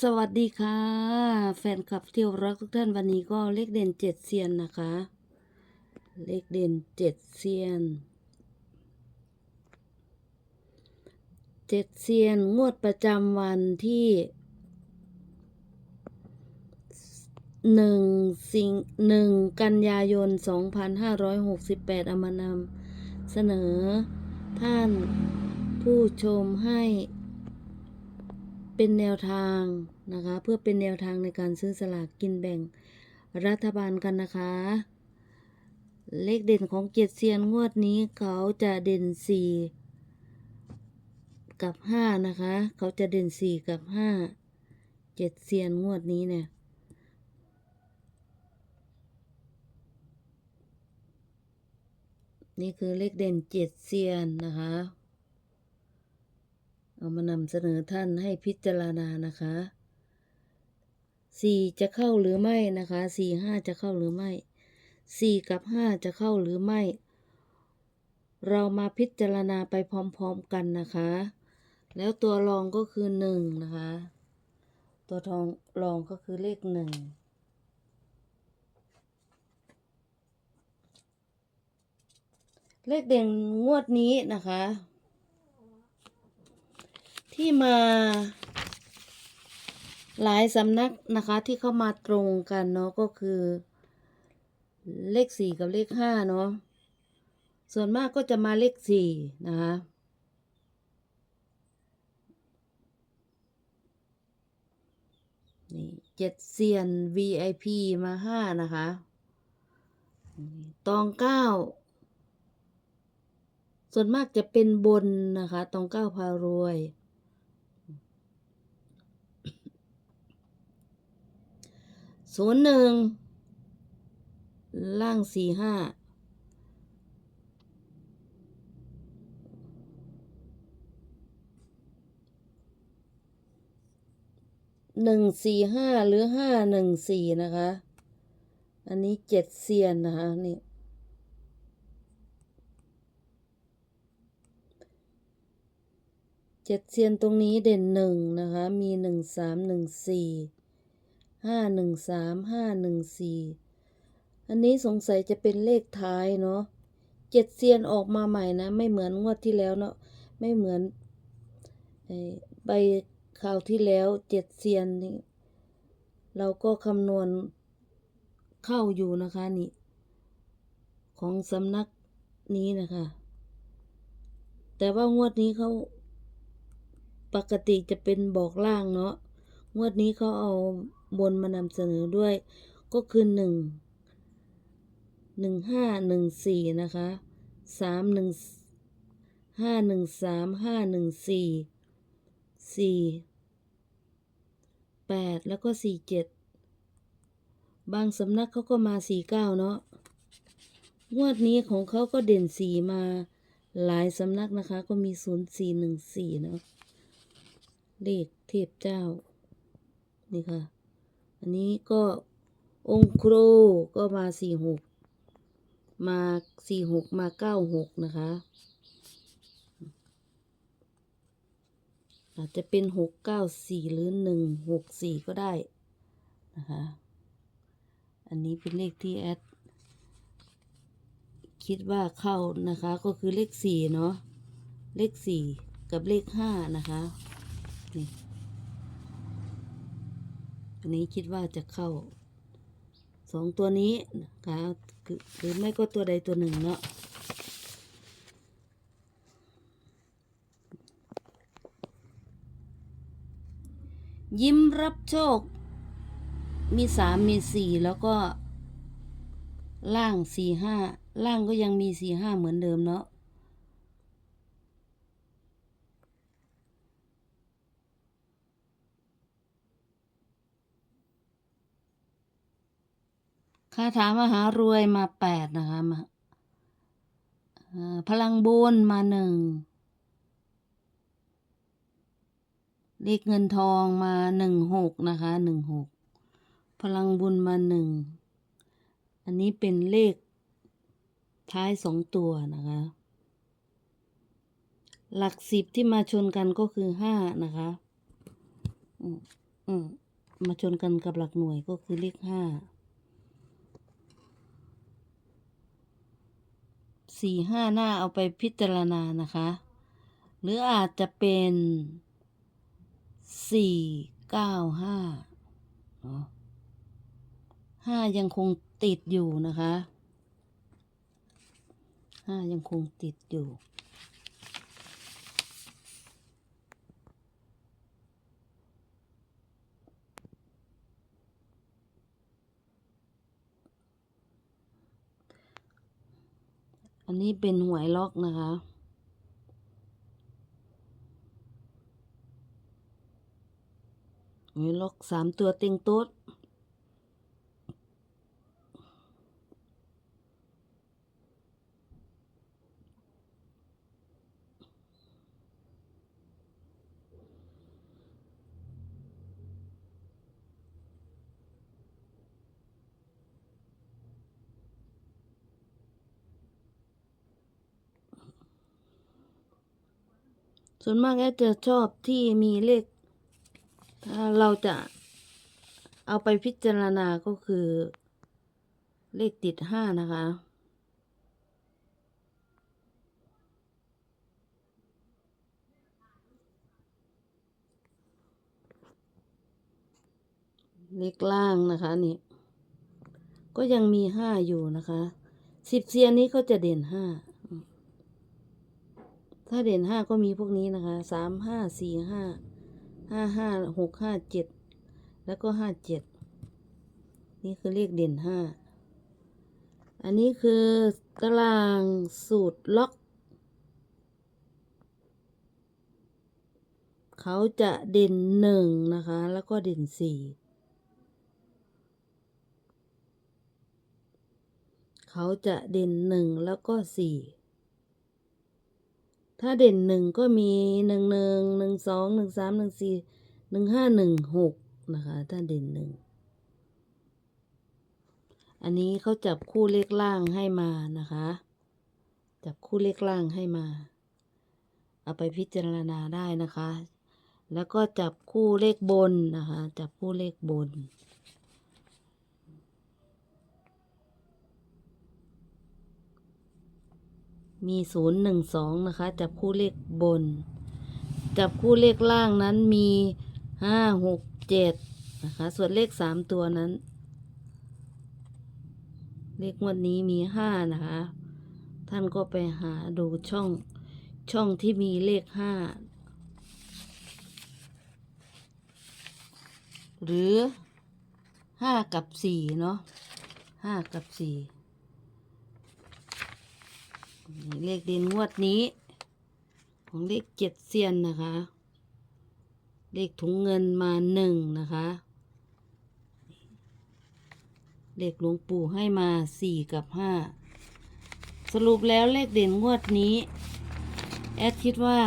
สวัสดีค่ะ แฟนคลับเที่ยวรักทุกท่านวันนี้ก็เลขเด่นเจ็ดเซียนนะคะ เลขเด่นเจ็ดเซียนเจ็ดเซียนงวดประจำวันที่หนึ่งสิงหนึ่งกันยายนสองพันห้าร้อยหกสิบแปดอมานำเสนอท่านผู้ชมให้ เป็นแนวทางนะคะ เพื่อเป็นแนวทางในการซื้อสลากกินแบ่งรัฐบาลกันนะคะ เลขเด่นของเกียรติเซียนงวดนี้เขาจะเด่นสี่กับห้านะคะ เขาจะเด่นสี่กับห้าเจ็ดเซียนงวดนี้เนี่ยนี่คือเลขเด่นเจ็ดเซียนนะคะ เอามานำเสนอท่านให้พิจารณานะคะสี่จะเข้าหรือไม่นะคะสี่ห้าจะเข้าหรือไม่สี่กับห้าจะเข้าหรือไม่ เรามาพิจารณาไปพร้อมๆกันนะคะ แล้วตัวรองก็คือหนึ่งนะคะ ตัวทองรองก็คือเลขหนึ่งเลขเด่นงวดนี้นะคะ ที่มาหลายสำนักนะคะที่เข้ามาตรงกันเนาะก็คือ เลขสี่กับเลขห้าเนาะส่วนมากก็จะมาเลขสี่นะคะนี่เจ็ดเซียน VIP มาห้านะคะตองเก้าส่วนมากจะเป็นบนนะคะ ตองเก้าพารวย ศูนย์หนึ่งล่างสี่ห้าหนึ่งสี่ห้าหรือห้าหนึ่งสี่นะคะ อันนี้เจ็ดเซียนนะคะนี่เจ็ดเซียนตรงนี้เด่นหนึ่งนะคะ มีหนึ่งสามหนึ่งสี่ ห้าหนึ่งสามห้าหนึ่งสี่อันนี้สงสัยจะเป็นเลขท้ายเนาะเจ็ดเซียนออกมาใหม่นะ ไม่เหมือนงวดที่แล้วเนาะไม่เหมือนไอ้ใบข่าวที่แล้วเจ็ดเซียนนี่เราก็คำนวณเข้าอยู่นะคะนี่ ของสำนักนี้นะคะ แต่ว่างวดนี้เขาปกติจะเป็นบอกล่างเนาะงวดนี้เขาเอา บนมานำเสนอด้วย ก็คือหนึ่งหนึ่งห้าหนึ่งสี่นะคะสามหนึ่งห้าหนึ่งสามห้าหนึ่งสี่สี่แปดแล้วก็สี่เจ็ดบางสำนักเขาก็มาสี่เก้าเนาะงวดนี้ของเขาก็เด่นสี่มาหลายสำนักนะคะ ก็มีศูนย์สี่หนึ่งสี่เนาะเลขเทพเจ้า นี่ค่ะ อันนี้ก็องค์ครูก็มาสี่หกมาสี่หกมาเก้าหกนะคะ อาจจะเป็นหกเก้าสี่หรือหนึ่งหกสี่ก็ได้นะคะ อันนี้เป็นเลขที่แอดคิดว่าเข้านะคะก็คือเลขสี่เนาะเลขสี่กับเลขห้านะคะนี่ อันนี้คิดว่าจะเข้าสองตัวนี้นะคะหรือไม่ก็ตัวใดตัวหนึ่งเนาะยิ้มรับโชค มีสามมีสี่แล้วก็ ล่างสี่ห้าล่างก็ยังมีสี่ห้าเหมือนเดิมเนาะ คาถามหารวยมาแปดนะคะมาอ่าพลังบุญมาหนึ่งเลขเงินทองมาหนึ่งหกนะคะหนึ่งหกพลังบุญมาหนึ่งอันนี้เป็นเลขท้ายสองตัวนะคะ หลักสิบที่มาชนกันก็คือห้านะคะอืมอืมมาชนกันกับหลักหน่วยก็คือเลขห้า สี่ห้าหน้าเอาไปพิจารณานะคะ หรืออาจจะเป็นสี่เก้าห้าห้ายังคงติดอยู่นะคะห้ายังคงติดอยู่ อันนี้เป็นหวยล็อกนะคะหวยล็อกสามตัวเต็งโต๊ด ส่วนมากแอดจะชอบที่มีเลขถ้าเราจะเอาไปพิจารณาก็คือ เลขติดห้านะคะ เลขล่างนะคะนี่ ก็ยังมีห้าอยู่นะคะ สิบเซียนนี้ก็จะเด่นห้า ถ้าเด่นห้าก็มีพวกนี้นะคะสามห้าสี่ห้าห้าห้าหกห้าเจ็ดแล้วก็ห้าเจ็ดนี่คือเลขเด่นห้าอันนี้คือตารางสูตรล็อก เขาจะเด่นหนึ่งนะคะ แล้วก็เด่นสี่เขาจะเด่นหนึ่งแล้วก็สี่ ถ้าเด่นหนึ่งก็มีหนึ่งหนึ่งหนึ่งสองหนึ่งสามหนึ่งสี่หนึ่งห้าหนึ่งหกนะคะ ถ้าเด่นหนึ่งอันนี้เขาจับคู่เลขล่างให้มานะคะ จับคู่เลขล่างให้มา เอาไปพิจารณาได้นะคะ แล้วก็จับคู่เลขบนนะคะ จับคู่เลขบน มีศูนย์หนึ่งสองนะคะ จับคู่เลขบน จับคู่เลขล่างนั้นมีห้าหกเจ็ดนะคะ ส่วนเลขสามตัวนั้น เลขงวดนี้มีห้านะคะ ท่านก็ไปหาดูช่องช่องที่มีเลขห้าหรือห้ากับสี่เนาะห้ากับสี่นี่ เลขเด่นงวดนี้ ของเลขเจ็ดเซียนนะคะ เลขถุงเงินมาหนึ่งนะคะ เลขหลวงปู่ให้มาสี่กับห้าสรุปแล้วเลขเด่นงวดนี้ แอดคิดว่า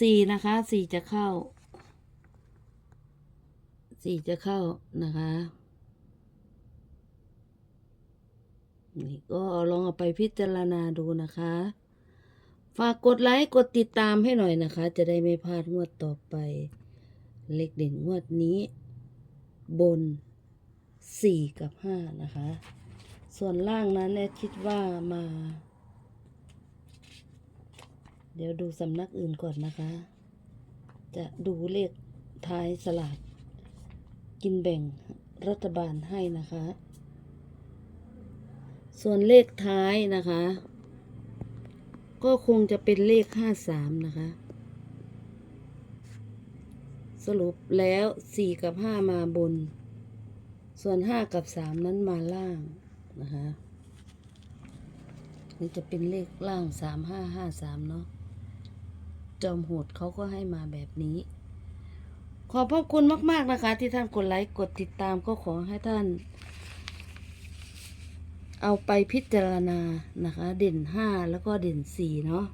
สี่นะคะสี่จะเข้าสี่จะเข้านะคะ นี่ก็ลองเอาไปพิจารณาดูนะคะ ฝากกดไลค์กดติดตามให้หน่อยนะคะ จะได้ไม่พลาดงวดต่อไป เลขเด่นงวดนี้ บนสี่กับห้านะคะ ส่วนล่างนั้นแอดคิดว่ามา เดี๋ยวดูสำนักอื่นก่อนนะคะ จะดูเลขท้ายสลากกินแบ่งรัฐบาลให้นะคะ ส่วนเลขท้ายนะคะ ก็คงจะเป็นเลขห้าสามนะคะ สรุปแล้วสี่กับห้ามาบน ส่วนห้ากับสามนั้นมาล่างนะคะนี่จะเป็นเลขล่างสามห้าห้าสามเนาะจอมโหดเขาก็ให้มาแบบนี้ ขอบพระคุณมาก ๆ นะคะ ที่ท่านกดไลค์ กดติดตามก็ขอให้ท่าน เอาไปพิจารณานะคะ เด่นห้าแล้วก็เด่นสี่เนาะ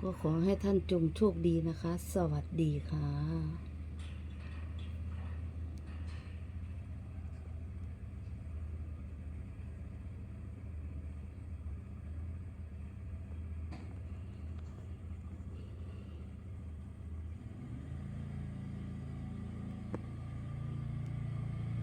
ก็ขอให้ท่านจงโชคดีนะคะ สวัสดีค่ะ